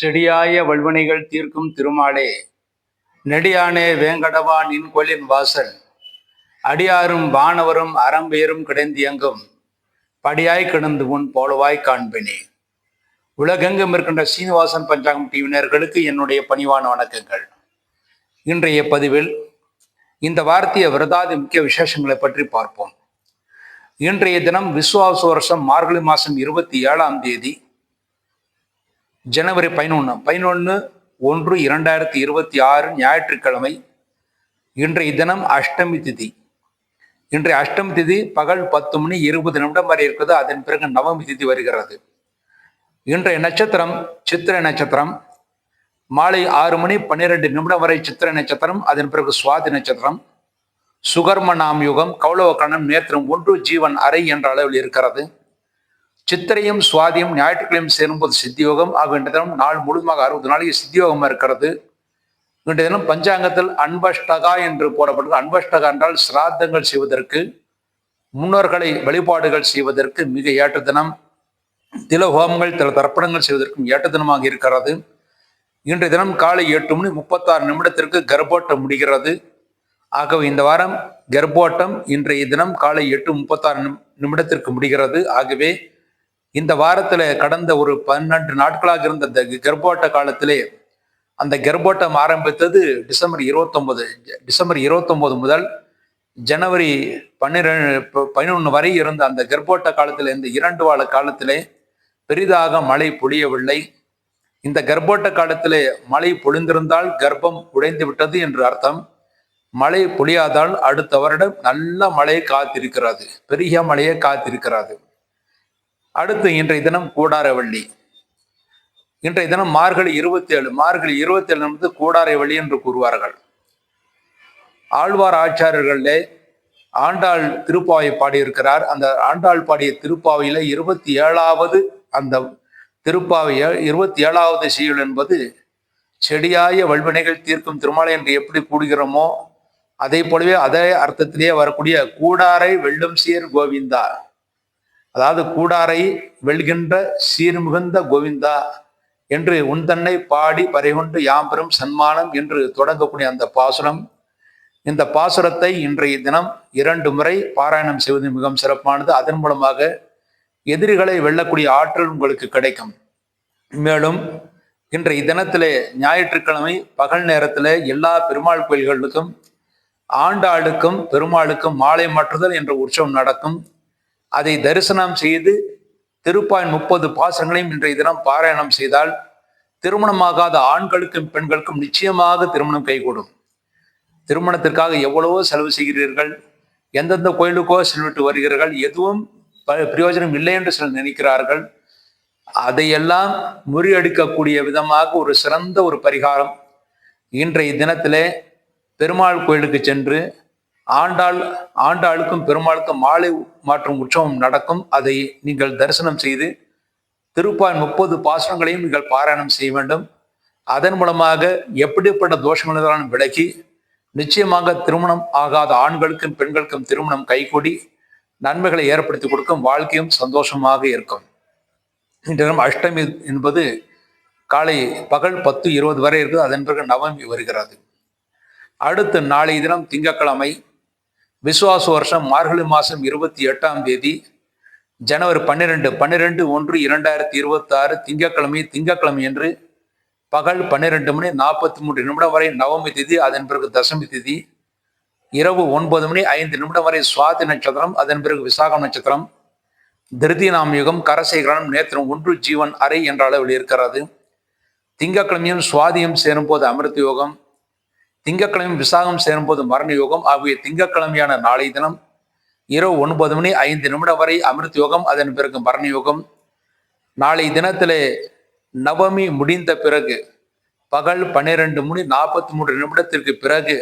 செடியாய வல்வனைகள் தீர்க்கும் திருமாலே. நெடியானே வேங்கடவா நின் கொலின் வாசல். அடியாரும் வானவரும் அறம்பெயரும் கிடந்தியங்கும். படியாய் கிடந்து உன் போலவாய் காண்பினே. உலகெங்கும் இருக்கின்ற சீனிவாசன் பஞ்சாங்கம் டிவினர்களுக்கு என்னுடைய பணிவான வணக்கங்கள். இன்றைய பதிவில் இந்த வார்த்தைய விரதாதி முக்கிய விசேஷங்களை பற்றி பார்ப்போம். இன்றைய தினம் விஸ்வாச வருஷம் மார்கழி மாதம் இருபத்தி ஏழாம் தேதி ஜனவரி பதினொன்று பதினொன்று ஒன்று இரண்டாயிரத்தி இருபத்தி ஆறு ஞாயிற்றுக்கிழமை இன்றைய தினம் அஷ்டமி திதி. இன்றைய அஷ்டமி திதி பகல் பத்து மணி இருபது நிமிடம் வரை இருக்குது. அதன் பிறகு நவமி திதி வருகிறது. இன்றைய நட்சத்திரம் சித்திரை நட்சத்திரம். மாலை ஆறு மணி பன்னிரெண்டு நிமிடம் வரை சித்திரை நட்சத்திரம். அதன் பிறகு சுவாதி நட்சத்திரம். சுகர்ம நாம் யுகம் கௌளவ கணம் நேத்திரம் ஒன்று ஜீவன் அறை என்ற அளவில் இருக்கிறது. சித்திரையும் சுவாதியும் ஞாயிற்றுக்கிழமையும் சேரும்போது சித்தியோகம். ஆக இன்றைய தினம் நாள் முழுமையாக அறுபது நாளைக்கு சித்தியோகமாக இருக்கிறது. இன்றைய தினம் பஞ்சாங்கத்தில் அன்பஷ்டகா என்று போடப்பட்டது. அன்பஷ்டகா என்றால் சிராத்தங்கள் செய்வதற்கு முன்னோர்களை வழிபாடுகள் செய்வதற்கு மிக ஏற்ற தினம். தில ஹோமங்கள் தில தர்ப்பணங்கள் செய்வதற்கும் ஏற்ற தினமாக இருக்கிறது. இன்றைய தினம் காலை எட்டு மணி முப்பத்தாறு நிமிடத்திற்கு கர்ப்போட்டம் முடிகிறது. ஆகவே இந்த வாரம் கர்ப்போட்டம் இன்றைய தினம் காலை எட்டு முப்பத்தாறு நிமிடத்திற்கு முடிகிறது. ஆகவே இந்த வாரத்தில் கடந்த ஒரு பன்னெண்டு நாட்களாக இருந்த இந்த கர்ப்போட்ட காலத்திலே அந்த கர்ப்போட்டம் ஆரம்பித்தது டிசம்பர் இருபத்தொன்பது டிசம்பர் இருபத்தொன்பது முதல் ஜனவரி பன்னிரெண்டு பதினொன்று வரை இருந்த அந்த கர்ப்போட்ட காலத்தில் இந்த இரண்டு வார காலத்திலே பெரிதாக மழை பொழியவில்லை. இந்த கர்ப்போட்ட காலத்திலே மழை பொழிந்திருந்தால் கர்ப்பம் உடைந்து விட்டது என்று அர்த்தம். மழை பொழியாதால் அடுத்த வருடம் நல்ல மழை காத்திருக்கிறது பெரிய மழையை காத்திருக்கிறது. அடுத்து இன்றைய தினம் கூடாரவள்ளி. இன்றைய தினம் மார்கழி இருபத்தி ஏழு மார்கழி இருபத்தி ஏழு என்பது கூடாரை வள்ளி என்று கூறுவார்கள். ஆழ்வார் ஆச்சாரியர்களே ஆண்டாள் திருப்பாவை பாடியிருக்கிறார். அந்த ஆண்டாள் பாடிய திருப்பாவையில இருபத்தி ஏழாவது அந்த திருப்பாவை இருபத்தி ஏழாவது செய்யுள் என்பது செடியாய வல்வினைகள் தீர்க்கும் திருமாலை என்று எப்படி கூடுகிறோமோ அதே போலவே அதே அர்த்தத்திலேயே வரக்கூடிய கூடாரை வெல்லும் சீர் கோவிந்தா. அதாவது கூடாரை வெல்கின்ற சீர்மிகுந்த கோவிந்தா என்று உன் தன்னை பாடி பறைகொண்டு யாம்பெரும் சன்மானம் என்று தொடங்கக்கூடிய அந்த பாசுரம். இந்த பாசுரத்தை இன்றைய தினம் இரண்டு முறை பாராயணம் செய்வது மிகவும் சிறப்பானது. அதன் மூலமாக எதிரிகளை வெல்லக்கூடிய ஆற்றல் உங்களுக்கு கிடைக்கும். மேலும் இன்றைய தினத்திலே ஞாயிற்றுக்கிழமை பகல் நேரத்தில் எல்லா பெருமாள் கோயில்களுக்கும் ஆண்டாளுக்கும் பெருமாளுக்கும் மாலை மாற்றுதல் என்ற உற்சவம் நடக்கும். அதை தரிசனம் செய்து திருப்பாயின் முப்பது பாசங்களையும் இன்றைய தினம் பாராயணம் செய்தால் திருமணமாகாத ஆண்களுக்கும் பெண்களுக்கும் நிச்சயமாக திருமணம் கைகூடும். திருமணத்திற்காக எவ்வளவோ செலவு செய்கிறீர்கள் எந்தெந்த கோயிலுக்கோ செல்விட்டு வருகிறீர்கள் எதுவும் பிரயோஜனம் இல்லை என்று சிலர் நினைக்கிறார்கள். அதையெல்லாம் முறியடிக்கக்கூடிய விதமாக ஒரு சிறந்த ஒரு பரிகாரம் இன்றைய தினத்திலே பெருமாள் கோயிலுக்கு சென்று ஆண்டாள் ஆண்டாளுக்கும் பெருமாளுக்கும் மாலை மாற்றும் உற்சவம் நடக்கும். அதை நீங்கள் தரிசனம் செய்து திருப்பாய் முப்பது பாசனங்களையும் நீங்கள் பாராயணம் செய்ய வேண்டும். அதன் மூலமாக எப்படிப்பட்ட தோஷங்களும் விலகி நிச்சயமாக திருமணம் ஆகாத ஆண்களுக்கும் பெண்களுக்கும் திருமணம் கைகூடி நன்மைகளை ஏற்படுத்தி கொடுக்கும் வாழ்க்கையும் சந்தோஷமாக இருக்கும். இன்று தினம் அஷ்டமி என்பது காலை பகல் பத்து இருபது வரை இருக்குது. அதன் பிறகு நவமி வருகிறது. அடுத்து நாளைய தினம் திங்கட்கிழமை விசுவாச வருஷம் மார்கழி மாதம் இருபத்தி எட்டாம் தேதி ஜனவரி பன்னிரெண்டு பன்னிரெண்டு ஒன்று இரண்டாயிரத்தி இருபத்தாறு திங்கக்கிழமை திங்கட்கிழமை திங்கட்கிழமை என்று பகல் பன்னிரெண்டு மணி நாற்பத்தி மூன்று நிமிடம் வரை நவமி திதி அதன் பிறகு தசமி திதி இரவு ஒன்பது மணி ஐந்து நிமிடம் வரை சுவாதி நட்சத்திரம் அதன் பிறகு விசாகம் நட்சத்திரம் திருதி நாம் யுகம் கரசேகரணம் நேத்திரம் ஒன்று ஜீவன் அறை என்ற அளவில் இருக்கிறது. திங்கக்கிழமையும் சுவாதியும் சேரும்போது அமிர்த யோகம் திங்கக்கிழமை விசாகம் சேரும்போது மரண யோகம் ஆகிய திங்கக்கிழமையான நாளை தினம் இரவு ஒன்பது மணி ஐந்து நிமிடம் வரை அமிர்த யோகம் அதன் பிறகு மரண யோகம் நாளை தினத்திலே நவமி முடிந்த பிறகு பகல் பன்னிரெண்டு மணி நாற்பத்தி மூன்று நிமிடத்திற்கு பிறகு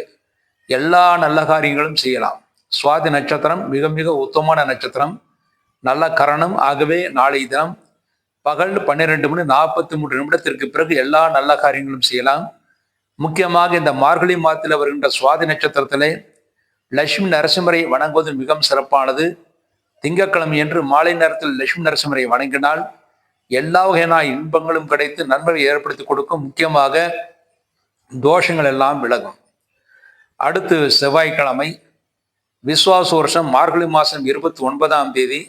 எல்லா நல்ல காரியங்களும் செய்யலாம். சுவாதி நட்சத்திரம் மிக மிக உத்தமமான நட்சத்திரம். நல்ல கரணம். ஆகவே நாளை தினம் பகல் பன்னிரெண்டு மணி நாற்பத்தி மூன்று நிமிடத்திற்கு பிறகு எல்லா நல்ல காரியங்களும் செய்யலாம். முக்கியமாக இந்த மார்கழி மாதத்தில் வருகின்ற சுவாதி நட்சத்திரத்திலே லட்சுமி நரசிம்மரை வணங்குவது மிகவும் சிறப்பானது. திங்கட்கிழமை என்று மாலை நேரத்தில் லட்சுமி நரசிம்மரை வணங்கினால் எல்லா வகையான இன்பங்களும் கிடைத்து நன்மைகளை ஏற்படுத்தி கொடுக்கும். முக்கியமாக தோஷங்கள் எல்லாம் விலகும். அடுத்து செவ்வாய்க்கிழமை விஸ்வாச வருஷம் மார்கழி மாதம் இருபத்தி ஒன்பதாம் தேதி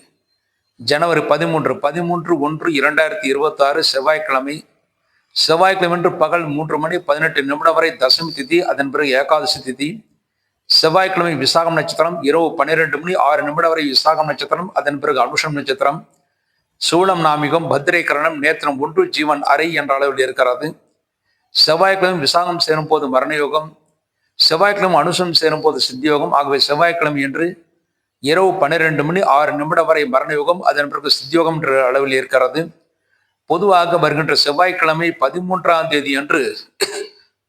ஜனவரி பதிமூன்று பதிமூன்று ஒன்று இரண்டாயிரத்தி இருபத்தாறு செவ்வாய்க்கிழமை செவ்வாய்க்கிழமை என்று பகல் மூன்று மணி பதினெட்டு நிமிடம் வரை தசமி திதி அதன் பிறகு ஏகாதசி திதி. செவ்வாய்க்கிழமை விசாகம் நட்சத்திரம் இரவு பன்னிரெண்டு மணி ஆறு நிமிடம் வரை விசாகம் நட்சத்திரம் அதன் பிறகு அனுஷம் நட்சத்திரம். சூளம் நாமிகம் பத்திரை கரணம் நேத்திரம் ஒன்று ஜீவன் அறை என்ற அளவில் இருக்கிறது. செவ்வாய்க்கிழமை விசாகம் சேரும் போது மரணயோகம். செவ்வாய்க்கிழமை அனுஷம் சேரும் போது சித்தியோகம். ஆகவே செவ்வாய்க்கிழமை என்று இரவு பன்னிரெண்டு மணி ஆறு நிமிடம் வரை மரணயோகம் அதன் பிறகு சித்தியோகம் என்ற அளவில் இருக்கிறது. பொதுவாக வருகின்ற செவ்வாய்க்கிழமை பதிமூன்றாம் தேதி அன்று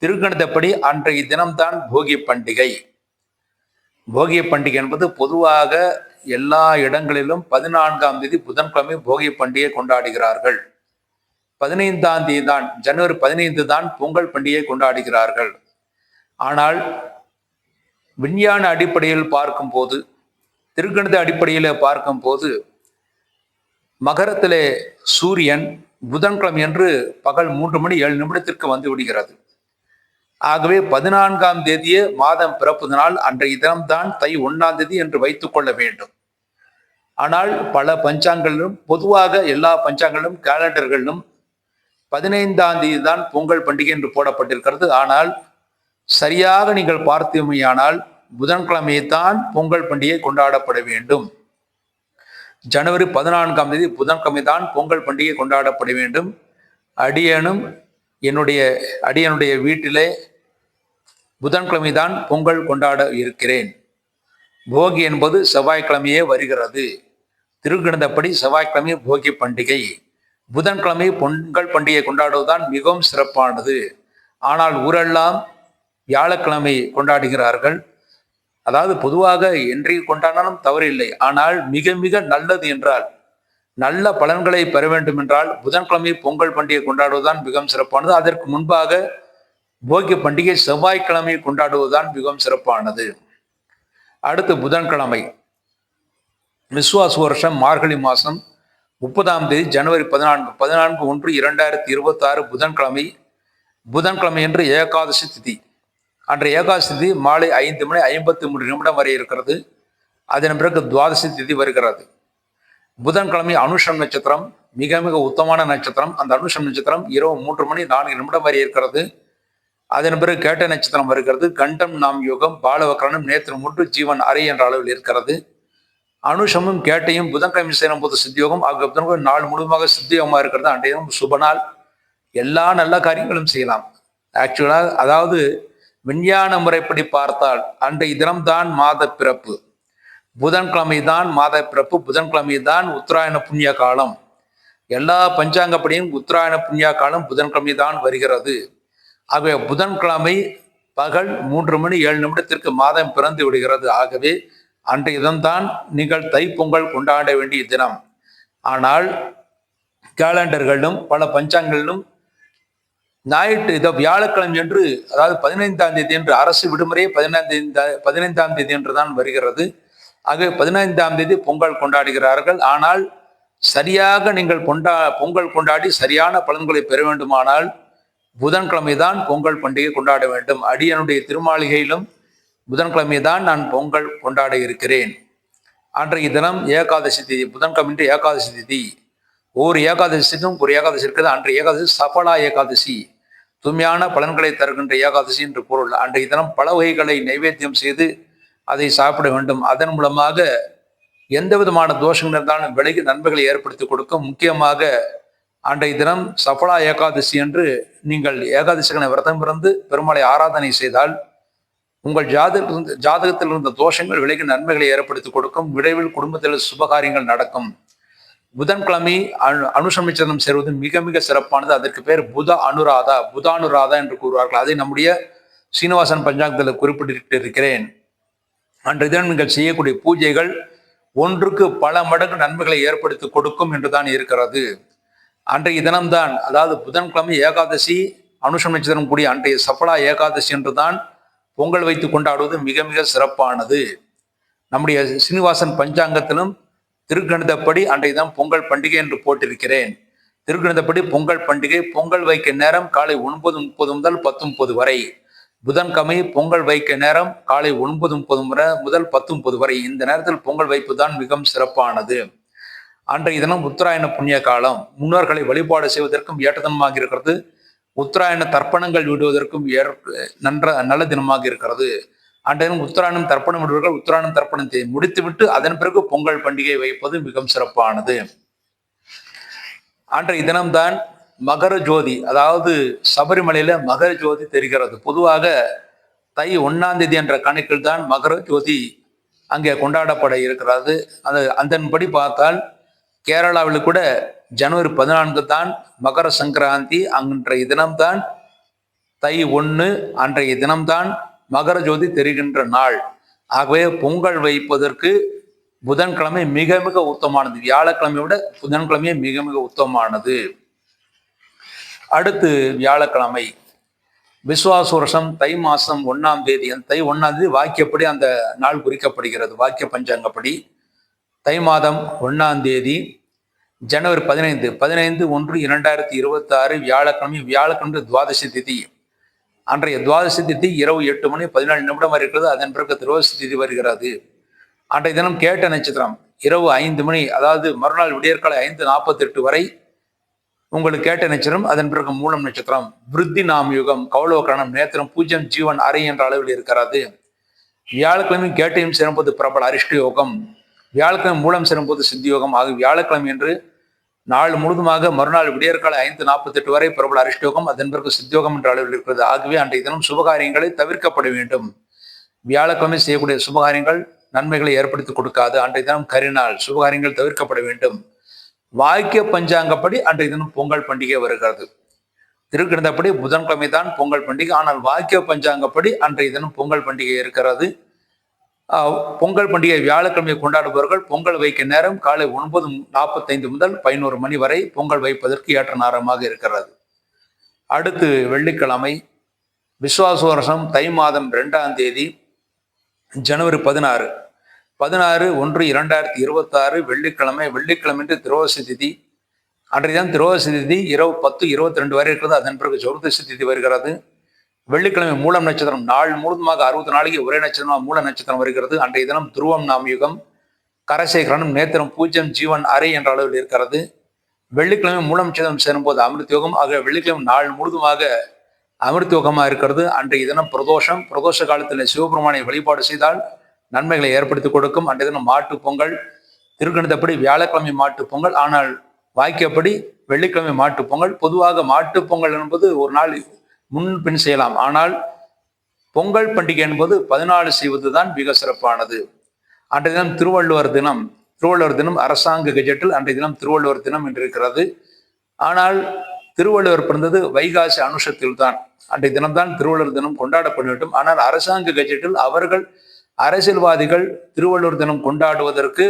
திருக்கணிதப்படி அன்றைய தினம்தான் போகி பண்டிகை. போகிய பண்டிகை என்பது பொதுவாக எல்லா இடங்களிலும் பதினான்காம் தேதி புதன்கிழமை போகி பண்டிகை கொண்டாடுகிறார்கள். பதினைந்தாம் தேதி தான் ஜனவரி பதினைந்து தான் பொங்கல் பண்டிகையை கொண்டாடுகிறார்கள். ஆனால் விஞ்ஞான அடிப்படையில் பார்க்கும்போது திருக்கணித அடிப்படையில் பார்க்கும்போது மகரத்திலே சூரியன் புதன்கிழமை என்று பகல் மூன்று மணி ஏழு நிமிடத்திற்கு வந்து விடுகிறது. ஆகவே பதினான்காம் தேதியே மாதம் பிறப்பதனால் அன்றைய தினம்தான் தை ஒன்றாம் தேதி என்று வைத்துக் கொள்ள வேண்டும். ஆனால் பல பஞ்சாங்களிலும் பொதுவாக எல்லா பஞ்சாங்களிலும் கேலண்டர்களிலும் பதினைந்தாம் தேதி தான் பொங்கல் பண்டிகை என்று போடப்பட்டிருக்கிறது. ஆனால் சரியாக நீங்கள் பார்த்தீமையானால் புதன்கிழமையை தான் பொங்கல் பண்டிகை கொண்டாடப்பட வேண்டும். ஜனவரி பதினான்காம் தேதி புதன்கிழமை தான் பொங்கல் பண்டிகை கொண்டாடப்பட வேண்டும். அடியனும் என்னுடைய அடியனுடைய வீட்டிலே புதன்கிழமை தான் பொங்கல் கொண்டாட இருக்கிறேன். போகி என்பது செவ்வாய்க்கிழமையே வருகிறது. திருக்கணிதப்படி செவ்வாய்க்கிழமை போகி பண்டிகை. புதன்கிழமை பொங்கல் பண்டிகை கொண்டாடுவதுதான் மிகவும் சிறப்பானது. ஆனால் ஊரெல்லாம் வியாழக்கிழமை கொண்டாடுகிறார்கள். அதாவது பொதுவாக என்றைக்கு கொண்டாடினாலும் தவறில்லை ஆனால் மிக மிக நல்லது என்றால் நல்ல பலன்களை பெற வேண்டும் என்றால் புதன்கிழமை பொங்கல் பண்டிகை கொண்டாடுவதுதான் மிகவும் சிறப்பானது. அதற்கு முன்பாக போகி பண்டிகை செவ்வாய்க்கிழமை கொண்டாடுவதுதான் மிகவும் சிறப்பானது. அடுத்து புதன்கிழமை. விஸ்வாச வருஷம் மார்கழி மாதம் முப்பதாம் தேதி ஜனவரி பதினான்கு. பதினான்கு ஒன்று இரண்டாயிரத்தி இருபத்தாறு புதன்கிழமை. புதன்கிழமை என்று ஏகாதசி திதி. அன்றைய ஏகாசி திதி மாலை ஐந்து மணி ஐம்பத்தி மூன்று நிமிடம் வரை இருக்கிறது. அதன் பிறகு துவாதசி திதி வருகிறது. புதன்கிழமை அனுஷம் நட்சத்திரம் மிக மிக உத்தமான நட்சத்திரம். அந்த அனுஷம் நட்சத்திரம் இரவு மூன்று மணி நான்கு நிமிடம் வரை இருக்கிறது. அதன் பிறகு கேட்ட நட்சத்திரம் வருகிறது. கண்டம் நாம் யோகம் பாலவக்கரனும் நேத்திரம் மூன்று ஜீவன் அறை என்ற அளவில் இருக்கிறது. அனுஷமும் கேட்டையும் புதன்கிழமை சேரும் போது சித்தியோகம் ஆகிய புதன்கிழமை நாள் முழுவதுமாக சித்தியோகமாக இருக்கிறது. அன்றைய தினம் சுப நாள். எல்லா நல்ல காரியங்களும் செய்யலாம். ஆக்சுவலாக அதாவது விஞ்ஞான முறைப்படி பார்த்தால் அன்றைய தினம்தான் மாத பிறப்பு புதன்கிழமை தான் மாத பிறப்பு புதன்கிழமை தான் உத்தராயண புண்ணிய காலம். எல்லா பஞ்சாங்கப்படியும் உத்தராயண புண்ணிய காலம் புதன்கிழமை தான் வருகிறது. ஆகவே புதன்கிழமை பகல் மூன்று மணி ஏழு நிமிடத்திற்கு மாதம் பிறந்து விடுகிறது. ஆகவே அன்றைய தினம்தான் நீங்கள் தைப்பொங்கல் கொண்டாட வேண்டிய தினம். ஆனால் கேலண்டர்களிலும் பல பஞ்சாங்கங்களிலும் ஞாயிற்று இதோ வியாழக்கிழமை என்று அதாவது பதினைந்தாம் தேதி என்று அரசு விடுமுறையே பதினைந்தாம் தேதி பதினைந்தாம் தேதி என்று தான் வருகிறது. ஆகவே பதினைந்தாம் தேதி பொங்கல் கொண்டாடுகிறார்கள். ஆனால் சரியாக நீங்கள் கொண்டா பொங்கல் கொண்டாடி சரியான பலன்களை பெற வேண்டுமானால் புதன்கிழமை தான் பொங்கல் பண்டிகை கொண்டாட வேண்டும். அடியனுடைய திருமாளிகையிலும் புதன்கிழமை தான் நான் பொங்கல் கொண்டாட இருக்கிறேன். அன்றைய தினம் ஏகாதசி திதி புதன்கிழமை ஏகாதசி திதி. ஒவ்வொரு ஏகாதசிக்கும் ஒரு ஏகாதசி இருக்குது அன்றைய ஏகாதசி சபலா ஏகாதசி. தூய்மையான பலன்களை தருகின்ற ஏகாதசி என்று பொருள். அன்றைய தினம் பல வகைகளை நைவேத்தியம் செய்து அதை சாப்பிட வேண்டும். அதன் மூலமாக எந்த விதமான தோஷங்கள் இருந்தாலும் விலகி நன்மைகளை ஏற்படுத்தி கொடுக்கும். முக்கியமாக அன்றைய தினம் சஃபலா ஏகாதசி என்று நீங்கள் ஏகாதசிகளை விரதம் இருந்து பெருமாளை ஆராதனை செய்தால் உங்கள் ஜாதகத்தில் ஜாதகத்தில் இருந்த தோஷங்கள் விலகி நன்மைகளை ஏற்படுத்தி கொடுக்கும். விரைவில் குடும்பத்தில் சுபகாரியங்கள் நடக்கும். புதன்கிழமை அனு அனுசமிச்சனம் செய்வது மிக மிக சிறப்பானது. அதற்கு பேர் புத அனுராதா புதானுராதா என்று கூறுவார்கள். அதை நம்முடைய சீனிவாசன் பஞ்சாங்கத்தில் குறிப்பிட்டு இருக்கிறேன் அன்றைய தினம் நீங்கள் செய்யக்கூடிய பூஜைகள் ஒன்றுக்கு பல மடங்கு நன்மைகளை ஏற்படுத்தி கொடுக்கும் என்றுதான் இருக்கிறது. அன்றைய தினம்தான் அதாவது புதன்கிழமை ஏகாதசி அனுஷம் நட்சத்திரம் கூடிய அன்றைய சஃபலா ஏகாதசி என்றுதான் பொங்கல் வைத்து கொண்டாடுவது மிக மிக சிறப்பானது. நம்முடைய சீனிவாசன் பஞ்சாங்கத்திலும் திருக்கணிதப்படி அன்றைய தான் பொங்கல் பண்டிகை என்று போட்டிருக்கிறேன். திருக்கணிதப்படி பொங்கல் பண்டிகை பொங்கல் வைக்க நேரம் காலை ஒன்பது முப்பது முதல் பத்து முப்பது வரை. புதன்கிழமை பொங்கல் வைக்க நேரம் காலை ஒன்பது முப்பது முறை முதல் பத்து முப்பது வரை. இந்த நேரத்தில் பொங்கல் வைப்பு தான் மிகவும் சிறப்பானது. அன்றைய தினம் உத்தராயண புண்ணிய காலம். முன்னோர்களை வழிபாடு செய்வதற்கும் ஏற்றதனமாக இருக்கிறது. உத்தராயண தர்ப்பணங்கள் விடுவதற்கும் ஏற்- நன்ற நல்ல தினமாக இருக்கிறது. அன்றைய தினம் உத்தராயணம் தர்ப்பணம் விடுவர்கள் உத்தராயணம் தர்ப்பணத்தை முடித்துவிட்டு அதன் பிறகு பொங்கல் பண்டிகை வைப்பது மிகவும் சிறப்பானது. அன்றைய தினம்தான் மகர ஜோதி அதாவது சபரிமலையில மகர ஜோதி தெரிகிறது. பொதுவாக தை ஒன்னாம் தேதி என்ற கணக்கில் தான் மகர ஜோதி அங்கே கொண்டாடப்பட இருக்கிறது. அந்த அதன்படி பார்த்தால் கேரளாவில் கூட ஜனவரி பதினான்கு தான் மகர சங்கராந்தி. அன்றைய தினம்தான் தை ஒன்று அன்றைய தினம்தான் மகர ஜோதி தெரிகின்ற நாள். ஆகவே பொங்கல் வைப்பதற்கு புதன்கிழமை மிக மிக உத்தமானது வியாழக்கிழமை விட புதன்கிழமையே மிக மிக உத்தமானது அடுத்து வியாழக்கிழமை. விஸ்வாச வருஷம் தை மாசம் ஒன்னாம் தேதி. அந்த தை ஒன்னாம் தேதி வாக்கியப்படி அந்த நாள் குறிக்கப்படுகிறது. வாக்கிய பஞ்சாங்கப்படி. தை மாதம் ஒன்னாம் தேதி ஜனவரி பதினைந்து. பதினைந்து ஒன்று இரண்டாயிரத்தி இருபத்தாறு வியாழக்கிழமை. வியாழக்கிழமை துவாதசி திதி. அன்றைய துவாதசி திதி இரவு எட்டு மணி பதினாலு நிமிடம் வரை இருக்கிறது. அதன் பிறகு திரோசி திதி வருகிறது. அன்றைய தினம் கேட்ட நட்சத்திரம் இரவு ஐந்து மணி அதாவது மறுநாள் விடியற்காலை ஐந்து நாற்பத்தெட்டு வரை உங்களுக்கு கேட்ட நட்சத்திரம். அதன் பிறகு மூலம் நட்சத்திரம். விருத்தி நாம் யுகம் கௌளவக்கரணம் நேத்திரம் பூஜ்யம் ஜீவன் அறை என்ற அளவில் இருக்கிறது. வியாழக்கிழமை கேட்டையும் சிறப்பது பிரபல அரிஷ்ட யோகம். வியாழக்கிழமை மூலம் சிறப்பது சித்தி யோகம். ஆகிய வியாழக்கிழமை என்று நாள் முழுதுமாக மறுநாள் விடியற்கால ஐந்து நாற்பத்தெட்டு வரை பிரபல அரிஷ்டோகம் அதன் பிறகு சித்தியோகம் என்ற அளவில் இருக்கிறது. ஆகவே அன்றைய தினம் சுபகாரியங்களை தவிர்க்கப்பட வேண்டும். வியாழக்கிழமை செய்யக்கூடிய சுபகாரியங்கள் நன்மைகளை ஏற்படுத்தி கொடுக்காது. அன்றைய தினம் கரிநாள் சுபகாரியங்கள் தவிர்க்கப்பட வேண்டும். வாக்கிய பஞ்சாங்கப்படி அன்றைய தினம் பொங்கல் பண்டிகை வருகிறது. திருக்கிழந்தப்படி புதன்கிழமை தான் பொங்கல் பண்டிகை. ஆனால் வாக்கிய பஞ்சாங்கப்படி அன்றைய தினம் பொங்கல் பண்டிகை இருக்கிறது. பொங்கல் பண்டிகை வியாழக்கிழமை கொண்டாடுபவர்கள் பொங்கல் வைக்க நேரம் காலை ஒன்பது நாற்பத்தைந்து முதல் பதினோரு மணி வரை பொங்கல் வைப்பதற்கு ஏற்ற நேரமாக இருக்கிறது. அடுத்து வெள்ளிக்கிழமை விஸ்வாச வருஷம் தை மாதம் ரெண்டாம் தேதி ஜனவரி பதினாறு. பதினாறு ஒன்று இரண்டாயிரத்தி இருபத்தாறு வெள்ளிக்கிழமை வெள்ளிக்கிழமைன்று திரோசி திதி. அன்றைய திரோசி திதி இரவு பத்து இருபத்தி ரெண்டு வரை இருக்கிறது. அதன் பிறகு சௌர்தசி திதி வருகிறது. வெள்ளிக்கிழமை மூலம் நட்சத்திரம் நாள் முழுவதுமாக அறுபது நாளைக்கு ஒரே நட்சத்திரம் மூல நட்சத்திரம் வருகிறது. அன்றைய தினம் துருவம் நாம் யுகம் கரசேகரனும் நேத்திரம் பூஜ்யம் ஜீவன் அறை என்ற அளவில் இருக்கிறது. வெள்ளிக்கிழமை மூலம் நட்சத்திரம் சேரும்போது அமிர்த யோகம் ஆக வெள்ளிக்கிழமை நாள் முழுவதுமாக அமிர்த யோகமாக இருக்கிறது. அன்றைய தினம் பிரதோஷம் பிரதோஷ காலத்தில் சிவபெருமானை வழிபாடு செய்தால் நன்மைகளை ஏற்படுத்தி கொடுக்கும். அன்றைய தினம் மாட்டு பொங்கல் திருக்கணிதப்படி வியாழக்கிழமை மாட்டு பொங்கல். ஆனால் வாக்கியப்படி வெள்ளிக்கிழமை மாட்டு பொங்கல். பொதுவாக மாட்டு பொங்கல் என்பது ஒரு நாள் முன் பின் செய்யலாம். ஆனால் பொங்கல் பண்டிகை என்பது பதினாலு செய்வது தான் மிக சிறப்பானது. அன்றைய தினம் திருவள்ளுவர் தினம் திருவள்ளுவர் தினம் அரசாங்க கெஜெட்டில் அன்றைய தினம் திருவள்ளுவர் தினம் என்று இருக்கிறது. ஆனால் திருவள்ளுவர் பிறந்தது வைகாசி அனுஷத்தில் தான். அன்றைய தினம்தான் திருவள்ளுவர் தினம் கொண்டாடப்பட வேண்டும். ஆனால் அரசாங்க கெஜெட்டில் அவர்கள் அரசியல்வாதிகள் திருவள்ளுவர் தினம் கொண்டாடுவதற்கு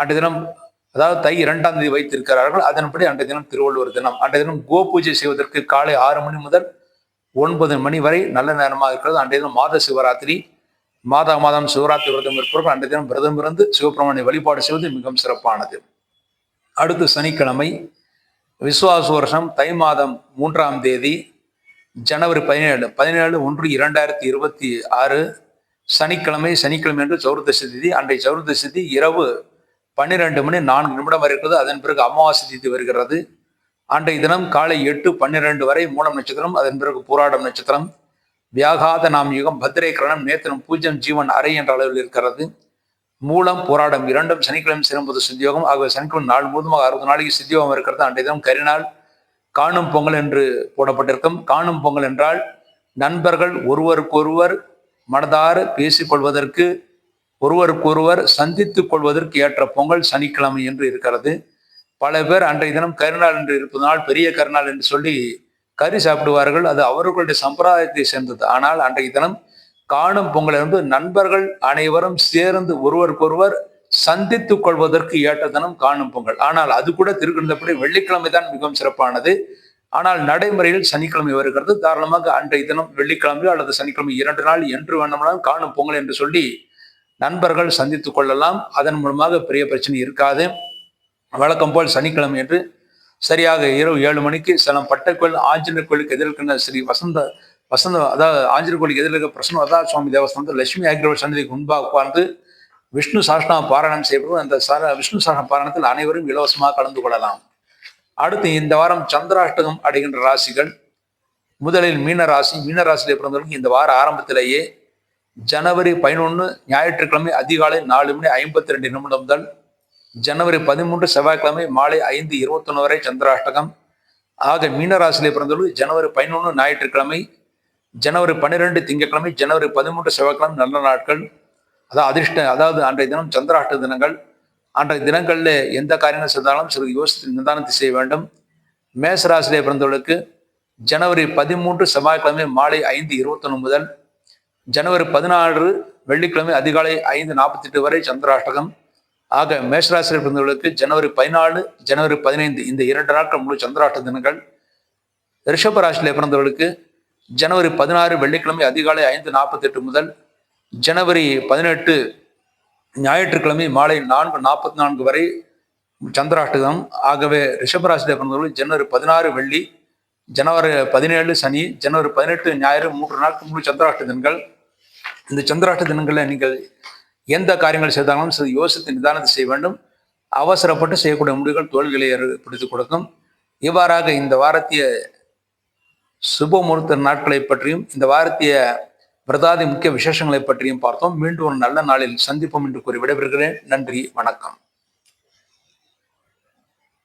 அன்றைய தினம் அதாவது தை இரண்டாம் தேதி வைத்திருக்கிறார்கள். அதன்படி அன்றைய தினம் திருவள்ளுவர் தினம். அன்றைய தினம் கோ பூஜை செய்வதற்கு காலை ஆறு மணி முதல் ஒன்பது மணி வரை நல்ல நேரமாக இருக்கிறது. அன்றைய தினம் மாத சிவராத்திரி. மாதா மாதம் சிவராத்திரி விரதம் இருப்பவர்கள் அன்றைய தினம் விரதம் இருந்து சிவபெருமானை வழிபாடு செய்வது மிகவும் சிறப்பானது. அடுத்து சனிக்கிழமை விசுவாச வருஷம் தை மாதம் மூன்றாம் தேதி ஜனவரி பதினேழு பதினேழு ஒன்று இரண்டாயிரத்தி இருபத்தி ஆறு சனிக்கிழமை சனிக்கிழமை என்று சௌர்தசி திதி. அன்றைய சௌர்தசி திதி இரவு பன்னிரெண்டு மணி நான்கு நிமிடம் வரை இருக்கிறது. அதன் பிறகு அமாவாசை திதி வருகிறது. அன்றைய தினம் காலை எட்டு பன்னிரண்டு வரை மூலம் நட்சத்திரம் அதன் பிறகு போராடும் நட்சத்திரம். வியாகாத நாம் யுகம் பத்திரை கிரணம் நேத்திரம் பூஜ்யம் ஜீவன் அறை என்ற அளவில் இருக்கிறது. மூலம் போராடம் இரண்டும் சனிக்கிழமை சேரும்போது சித்தியோகம் ஆகவே சனிக்கிழமை நாள் முழுவதுமாக அறுபது நாளைக்கு சித்தியோகம் இருக்கிறது. அன்றைய தினம் கரிநாள் காணும் பொங்கல் என்று போடப்பட்டிருக்கும். காணும் பொங்கல் என்றால் நண்பர்கள் ஒருவருக்கொருவர் மனதார பேசிக்கொள்வதற்கு ஒருவருக்கொருவர் சந்தித்துக் கொள்வதற்கு ஏற்ற பொங்கல் சனிக்கிழமை என்று இருக்கிறது. பல பேர் அன்றைய தினம் கருநாள் என்று இருப்பதனால் பெரிய கருநாள் என்று சொல்லி கறி சாப்பிடுவார்கள். அது அவர்களுடைய சம்பிரதாயத்தை சேர்ந்தது. ஆனால் அன்றைய தினம் காணும் பொங்கல் என்பது நண்பர்கள் அனைவரும் சேர்ந்து ஒருவருக்கொருவர் சந்தித்துக் கொள்வதற்கு ஏற்ற தினம் காணும் பொங்கல். ஆனால் அது கூட திருக்கின்றபடி வெள்ளிக்கிழமை தான் மிகவும் சிறப்பானது. ஆனால் நடைமுறையில் சனிக்கிழமை வருகிறது. தாராளமாக அன்றைய தினம் வெள்ளிக்கிழமை அல்லது சனிக்கிழமை இரண்டு நாள் என்று வேண்டுமானாலும் காணும் பொங்கல் என்று சொல்லி நண்பர்கள் சந்தித்துக் கொள்ளலாம். அதன் மூலமாக பெரிய பிரச்சனை இருக்காது. வழக்கம் போல் சனிக்கிழமை என்று சரியாக இரவு ஏழு மணிக்கு சிலம் பட்டைக்கோயில் ஆஞ்சநேயர் கோயிலுக்கு எதிர்க்கின்ற ஸ்ரீ வசந்த வசந்த அதாவது ஆஞ்சநேயர் கோயிலுக்கு எதிர்க்க பிரசன்ன வதா சுவாமி தேவஸ்தானத்தில் லட்சுமி ஆகிரவர் சன்னதிக்கு முன்பாக உட்கார்ந்து விஷ்ணு சாஸ்திரா பாராயணம் செய்யப்படும். அந்த சார விஷ்ணு சாஸ்திர பாராயணத்தில் அனைவரும் இலவசமாக கலந்து கொள்ளலாம். அடுத்து இந்த வாரம் சந்திராஷ்டகம் அடைகின்ற ராசிகள். முதலில் மீன ராசி. மீன பிறந்தவர்களுக்கு இந்த வார ஆரம்பத்திலேயே ஜனவரி பதினொன்று ஞாயிற்றுக்கிழமை அதிகாலை நாலு மணி ஐம்பத்தி ரெண்டு நிமிடம் முதல் ஜனவரி பதிமூன்று செவ்வாய்க்கிழமை மாலை ஐந்து இருபத்தொன்று வரை சந்திராஷ்டகம். ஆக மீனராசியிலே பிறந்தவர்கள் ஜனவரி பதினொன்று ஞாயிற்றுக்கிழமை ஜனவரி பன்னிரெண்டு திங்கட்கிழமை ஜனவரி பதிமூன்று செவ்வாய்க்கிழமை நல்ல நாட்கள். அதாவது அதிர்ஷ்ட அதாவது அன்றைய தினம் சந்திராஷ்ட தினங்கள். அன்றைய தினங்களில் எந்த காரியங்கள் செய்தாலும் சிறிது யோசித்து நிதானத்தை செய்ய வேண்டும். மேசராசிலே பிறந்தவர்களுக்கு ஜனவரி பதிமூன்று செவ்வாய்க்கிழமை மாலை ஐந்து இருபத்தொன்று முதல் ஜனவரி பதினாறு வெள்ளிக்கிழமை அதிகாலை ஐந்து நாற்பத்தெட்டு வரை சந்திராஷ்டகம். ஆக மேஷராசிரியர் பிறந்தவர்களுக்கு ஜனவரி பதினாலு ஜனவரி பதினைந்து இந்த இரண்டு நாட்கள் முழு சந்திராஷ்ட தினங்கள். ரிஷப பிறந்தவர்களுக்கு ஜனவரி பதினாறு வெள்ளிக்கிழமை அதிகாலை ஐந்து நாற்பத்தெட்டு முதல் ஜனவரி பதினெட்டு ஞாயிற்றுக்கிழமை மாலை நான்கு நாற்பத்தி நான்கு வரை சந்திராஷ்டகம். ஆகவே ரிஷபராசியில் பிறந்தவர்கள் ஜனவரி பதினாறு வெள்ளி ஜனவரி பதினேழு சனி ஜனவரி பதினெட்டு ஞாயிறு மூன்று நாட்கள் முழு சந்திராஷ்ட தினங்கள். இந்த சந்திராஷ்ட தினங்களில் நீங்கள் எந்த காரியங்கள் செய்தாலும் சிறிது யோசித்து நிதானத்தை செய்ய வேண்டும். அவசரப்பட்டு செய்யக்கூடிய முடிவுகள் தோல்விகளை ஏற்படுத்தி கொடுக்கும். இவ்வாறாக இந்த வாரத்திய சுபமுகூர்த்த நாட்களை பற்றியும் இந்த வாரத்திய பிரதாதி முக்கிய விசேஷங்களை பற்றியும் பார்த்தோம். மீண்டும் ஒரு நல்ல நாளில் சந்திப்போம் என்று கூறி விடைபெறுகிறேன். நன்றி வணக்கம்.